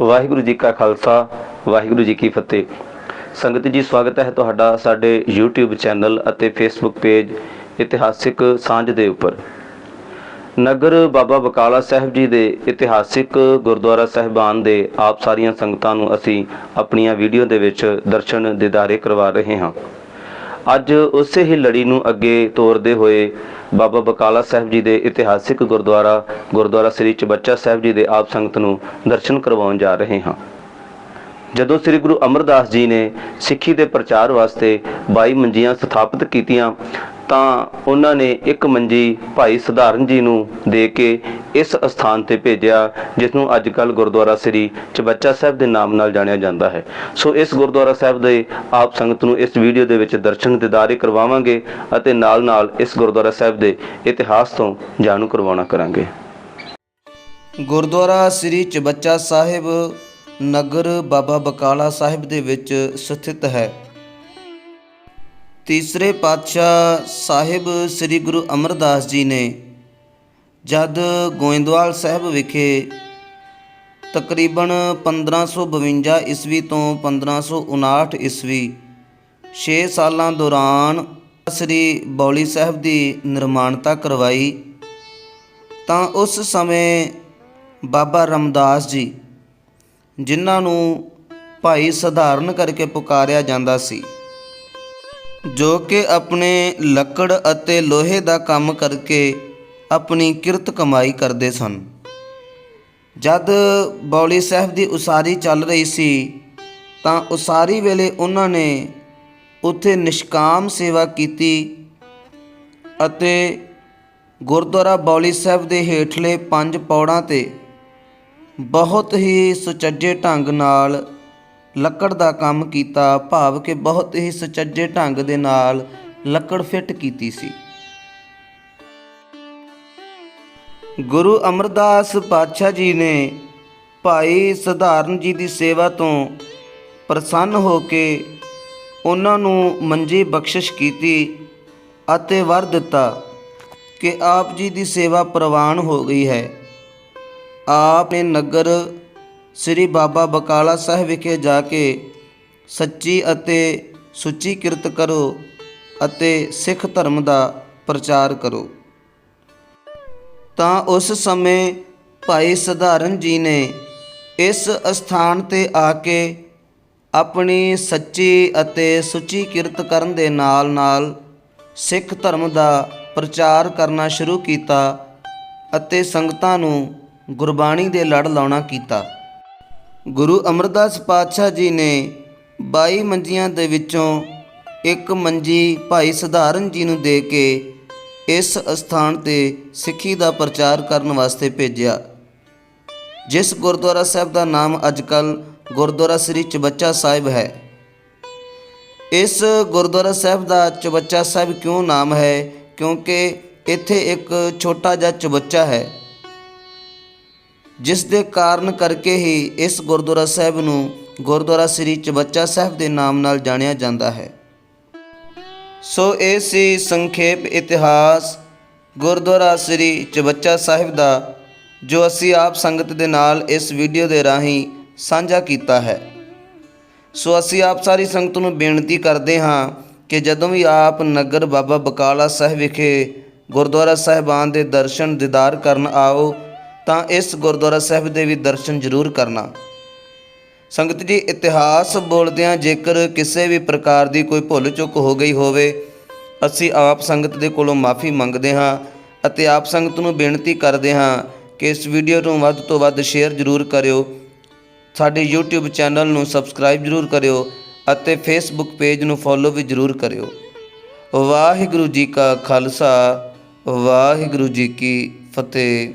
ਵਾਹਿਗੁਰੂ ਜੀ ਕਾ ਖਾਲਸਾ, ਵਾਹਿਗੁਰੂ ਜੀ ਕੀ ਫਤਿਹ। ਸੰਗਤ ਜੀ, ਸਵਾਗਤ ਹੈ ਤੁਹਾਡਾ ਸਾਡੇ YouTube ਚੈਨਲ ਅਤੇ Facebook ਪੇਜ ਇਤਿਹਾਸਿਕ ਸਾਂਝ ਦੇ ਉੱਪਰ। ਨਗਰ ਬਾਬਾ ਬਕਾਲਾ ਸਾਹਿਬ ਜੀ ਦੇ ਇਤਿਹਾਸਿਕ ਗੁਰਦੁਆਰਾ ਸਾਹਿਬਾਨ ਦੇ ਆਪ ਸਾਰੀਆਂ ਸੰਗਤਾਂ ਨੂੰ ਅਸੀਂ ਆਪਣੀਆਂ ਵੀਡੀਓ ਦੇ ਵਿੱਚ ਦਰਸ਼ਨ, ਦਿਦਾਰੇ ਕਰਵਾ ਰਹੇ ਹਾਂ। ਅੱਜ ਉਸੇ ਹੀ ਲੜੀ ਨੂੰ ਅੱਗੇ ਤੋਰਦੇ ਹੋਏ ਬਾਬਾ ਬਕਾਲਾ ਸਾਹਿਬ ਜੀ ਦੇ ਇਤਿਹਾਸਿਕ ਗੁਰਦੁਆਰਾ ਗੁਰਦੁਆਰਾ ਸ੍ਰੀ ਚਬੱਚਾ ਸਾਹਿਬ ਜੀ ਦੇ ਆਪ ਸੰਗਤ ਨੂੰ ਦਰਸ਼ਨ ਕਰਵਾਉਣ ਜਾ ਰਹੇ ਹਾਂ। ਜਦੋਂ ਸ੍ਰੀ ਗੁਰੂ ਅਮਰਦਾਸ ਜੀ ਨੇ ਸਿੱਖੀ ਦੇ ਪ੍ਰਚਾਰ ਵਾਸਤੇ 22 ਮੰਜੀਆਂ ਸਥਾਪਿਤ ਕੀਤੀਆਂ ਤਾਂ ਉਹਨਾਂ ਨੇ ਇੱਕ ਮੰਜੀ ਭਾਈ ਸਧਾਰਨ ਜੀ ਨੂੰ ਦੇ ਕੇ ਇਸ ਸਥਾਨ ਤੇ ਭੇਜਿਆ ਜਿਸ ਨੂੰ ਅੱਜ ਕੱਲ ਗੁਰਦੁਆਰਾ ਸ੍ਰੀ ਚਬੱਚਾ ਸਾਹਿਬ ਦੇ ਨਾਮ ਨਾਲ ਜਾਣਿਆ ਜਾਂਦਾ ਹੈ। ਸੋ ਇਸ ਗੁਰਦੁਆਰਾ ਸਾਹਿਬ ਦੇ ਆਪ ਸੰਗਤ ਨੂੰ ਇਸ ਵੀਡੀਓ ਦੇ ਵਿੱਚ ਦਰਸ਼ਨ ਦਿਦਾਰੇ ਕਰਵਾਵਾਂਗੇ ਅਤੇ ਨਾਲ-ਨਾਲ ਇਸ ਗੁਰਦੁਆਰਾ ਸਾਹਿਬ ਦੇ ਇਤਿਹਾਸ ਤੋਂ ਜਾਣੂ ਕਰਵਾਉਣਾ ਕਰਾਂਗੇ। ਗੁਰਦੁਆਰਾ ਸ੍ਰੀ ਚਬੱਚਾ ਸਾਹਿਬ ਨਗਰ ਬਾਬਾ ਬਕਾਲਾ ਸਾਹਿਬ ਦੇ ਵਿੱਚ ਸਥਿਤ ਹੈ। ਤੀਸਰੇ ਪਾਤਸ਼ਾਹ ਸਾਹਿਬ ਸ੍ਰੀ ਗੁਰੂ ਅਮਰਦਾਸ ਜੀ ਨੇ ਜਦ ਗੋਇੰਦਵਾਲ ਸਾਹਿਬ ਵਿਖੇ ਤਕਰੀਬਨ 1552 ਈਸਵੀ ਤੋਂ 1559 ਈਸਵੀ 6 ਸਾਲਾਂ ਦੌਰਾਨ ਸ੍ਰੀ ਬੌਲੀ ਸਾਹਿਬ ਦੀ ਨਿਰਮਾਣਤਾ ਕਰਵਾਈ, ਤਾਂ ਉਸ ਸਮੇਂ ਬਾਬਾ ਰਮਦਾਸ ਜੀ, ਜਿਨ੍ਹਾਂ ਨੂੰ ਭਾਈ ਸਧਾਰਨ ਕਰਕੇ ਪੁਕਾਰਿਆ ਜਾਂਦਾ ਸੀ। ਜੋ ਕਿ ਆਪਣੇ ਲੱਕੜ ਅਤੇ ਲੋਹੇ ਦਾ ਕੰਮ ਕਰਕੇ ਆਪਣੀ ਕਿਰਤ ਕਮਾਈ ਕਰਦੇ ਸਨ। ਜਦ ਬੌਲੀ ਸਾਹਿਬ ਦੀ ਉਸਾਰੀ ਚੱਲ ਰਹੀ ਸੀ, ਤਾਂ ਉਸਾਰੀ ਵੇਲੇ ਉਹਨਾਂ ਨੇ ਉੱਥੇ ਨਿਸ਼ਕਾਮ ਸੇਵਾ ਕੀਤੀ ਅਤੇ ਗੁਰਦੁਆਰਾ ਬੌਲੀ ਸਾਹਿਬ ਦੇ ਹੇਠਲੇ ਪੰਜ ਪੌੜਾਂ ਤੇ ਬਹੁਤ ਹੀ ਸੁਚੱਜੇ ਢੰਗ ਨਾਲ ਲੱਕੜ ਦਾ ਕੰਮ ਕੀਤਾ, ਭਾਵ ਕਿ ਬਹੁਤ ਹੀ ਸੁਚੱਜੇ ਢੰਗ ਦੇ ਨਾਲ ਲੱਕੜ ਫਿੱਟ ਕੀਤੀ ਸੀ। ਗੁਰੂ ਅਮਰਦਾਸ ਪਾਤਸ਼ਾਹ ਜੀ ਨੇ ਭਾਈ ਸਧਾਰਨ ਜੀ ਦੀ ਸੇਵਾ ਤੋਂ ਪ੍ਰਸੰਨ ਹੋ ਕੇ ਉਹਨਾਂ ਨੂੰ ਮੰਜੀ ਬਖਸ਼ਿਸ਼ ਕੀਤੀ ਅਤੇ ਵਰ ਦਿੱਤਾ ਕਿ ਆਪ ਜੀ ਦੀ ਸੇਵਾ ਪ੍ਰਵਾਨ ਹੋ ਗਈ ਹੈ। ਆਪ ਨੇ ਨਗਰ ਸ੍ਰੀ ਬਾਬਾ ਬਕਾਲਾ ਸਾਹਿਬ ਵਿਖੇ ਜਾ ਕੇ ਸੱਚੀ ਅਤੇ ਸੁੱਚੀ ਕਿਰਤ ਕਰੋ ਅਤੇ ਸਿੱਖ ਧਰਮ ਦਾ ਪ੍ਰਚਾਰ ਕਰੋ। ਤਾਂ ਉਸ ਸਮੇਂ ਭਾਈ ਸਧਾਰਨ ਜੀ ਨੇ ਇਸ ਅਸਥਾਨ ਤੇ ਆ ਕੇ ਆਪਣੀ ਸੱਚੀ ਅਤੇ ਸੁੱਚੀ ਕਿਰਤ ਕਰਨ ਦੇ ਨਾਲ-ਨਾਲ ਸਿੱਖ ਧਰਮ ਦਾ ਪ੍ਰਚਾਰ ਕਰਨਾ ਸ਼ੁਰੂ ਕੀਤਾ ਅਤੇ ਸੰਗਤਾਂ ਨੂੰ ਗੁਰਬਾਣੀ ਦੇ ਲੜ ਲਾਉਣਾ ਕੀਤਾ। ਗੁਰੂ ਅਮਰਦਾਸ ਪਾਤਸ਼ਾਹ ਜੀ ਨੇ 22 ਮੰਜੀਆਂ ਦੇ ਵਿੱਚੋਂ ਇੱਕ ਮੰਜੀ ਭਾਈ ਸਧਾਰਨ ਜੀ ਨੂੰ ਦੇ ਕੇ ਇਸ ਸਥਾਨ ਤੇ ਸਿੱਖੀ ਦਾ ਪ੍ਰਚਾਰ ਕਰਨ ਵਾਸਤੇ ਭੇਜਿਆ। ਜਿਸ ਗੁਰਦੁਆਰਾ ਸਾਹਿਬ ਦਾ ਨਾਮ ਅੱਜਕੱਲ ਗੁਰਦੁਆਰਾ ਸ੍ਰੀ ਚਬੱਚਾ ਸਾਹਿਬ ਹੈ। ਇਸ ਗੁਰਦੁਆਰਾ ਸਾਹਿਬ ਦਾ ਚਬੱਚਾ ਸਾਹਿਬ ਕਿਉਂ ਨਾਮ ਹੈ? ਕਿਉਂਕਿ ਇੱਥੇ ਇੱਕ ਛੋਟਾ ਜਿਹਾ ਚਬੱਚਾ ਹੈ। ਜਿਸ ਦੇ ਕਾਰਨ ਕਰਕੇ ਹੀ ਇਸ ਗੁਰਦੁਆਰਾ ਸਾਹਿਬ ਨੂੰ ਗੁਰਦੁਆਰਾ ਸ੍ਰੀ ਚਬੱਚਾ ਸਾਹਿਬ ਦੇ ਨਾਮ ਨਾਲ ਜਾਣਿਆ ਜਾਂਦਾ ਹੈ। ਸੋ ਇਹ ਸੀ ਸੰਖੇਪ ਇਤਿਹਾਸ ਗੁਰਦੁਆਰਾ ਸ੍ਰੀ ਚਬੱਚਾ ਸਾਹਿਬ ਦਾ, ਜੋ ਅਸੀਂ ਆਪ ਸੰਗਤ ਦੇ ਨਾਲ ਇਸ ਵੀਡੀਓ ਦੇ ਰਾਹੀਂ ਸਾਂਝਾ ਕੀਤਾ ਹੈ। ਸੋ ਅਸੀਂ ਆਪ ਸਾਰੀ ਸੰਗਤ ਨੂੰ ਬੇਨਤੀ ਕਰਦੇ ਹਾਂ ਕਿ ਜਦੋਂ ਵੀ ਆਪ ਨਗਰ ਬਾਬਾ ਬਕਾਲਾ ਸਾਹਿਬ ਵਿਖੇ ਗੁਰਦੁਆਰਾ ਸਾਹਿਬਾਨ ਦੇ ਦਰਸ਼ਨ ਦੀਦਾਰ ਕਰਨ ਆਓ ਤਾਂ ਇਸ ਗੁਰਦੁਆਰਾ ਸਾਹਿਬ ਦੇ ਵੀ ਦਰਸ਼ਨ ਜ਼ਰੂਰ ਕਰਨਾ। ਸੰਗਤ ਜੀ, ਇਤਿਹਾਸ ਬੋਲਦਿਆਂ ਜੇਕਰ ਕਿਸੇ ਵੀ ਪ੍ਰਕਾਰ ਦੀ ਕੋਈ ਭੁੱਲ ਚੁੱਕ ਹੋ ਗਈ ਹੋਵੇ, ਅਸੀਂ ਆਪ ਸੰਗਤ ਦੇ ਕੋਲੋਂ ਮਾਫੀ ਮੰਗਦੇ ਹਾਂ ਅਤੇ ਆਪ ਸੰਗਤ ਨੂੰ ਬੇਨਤੀ ਕਰਦੇ ਹਾਂ ਕਿ ਇਸ ਵੀਡੀਓ ਨੂੰ ਵੱਧ ਤੋਂ ਵੱਧ ਸ਼ੇਅਰ ਜ਼ਰੂਰ ਕਰਿਓ। ਸਾਡੇ YouTube ਚੈਨਲ ਨੂੰ ਸਬਸਕ੍ਰਾਈਬ ਜ਼ਰੂਰ ਕਰਿਓ ਅਤੇ Facebook ਪੇਜ ਨੂੰ ਫੋਲੋ ਵੀ ਜ਼ਰੂਰ ਕਰਿਓ। ਵਾਹਿਗੁਰੂ ਜੀ ਕਾ ਖਾਲਸਾ, ਵਾਹਿਗੁਰੂ ਜੀ ਕੀ ਫਤਿਹ।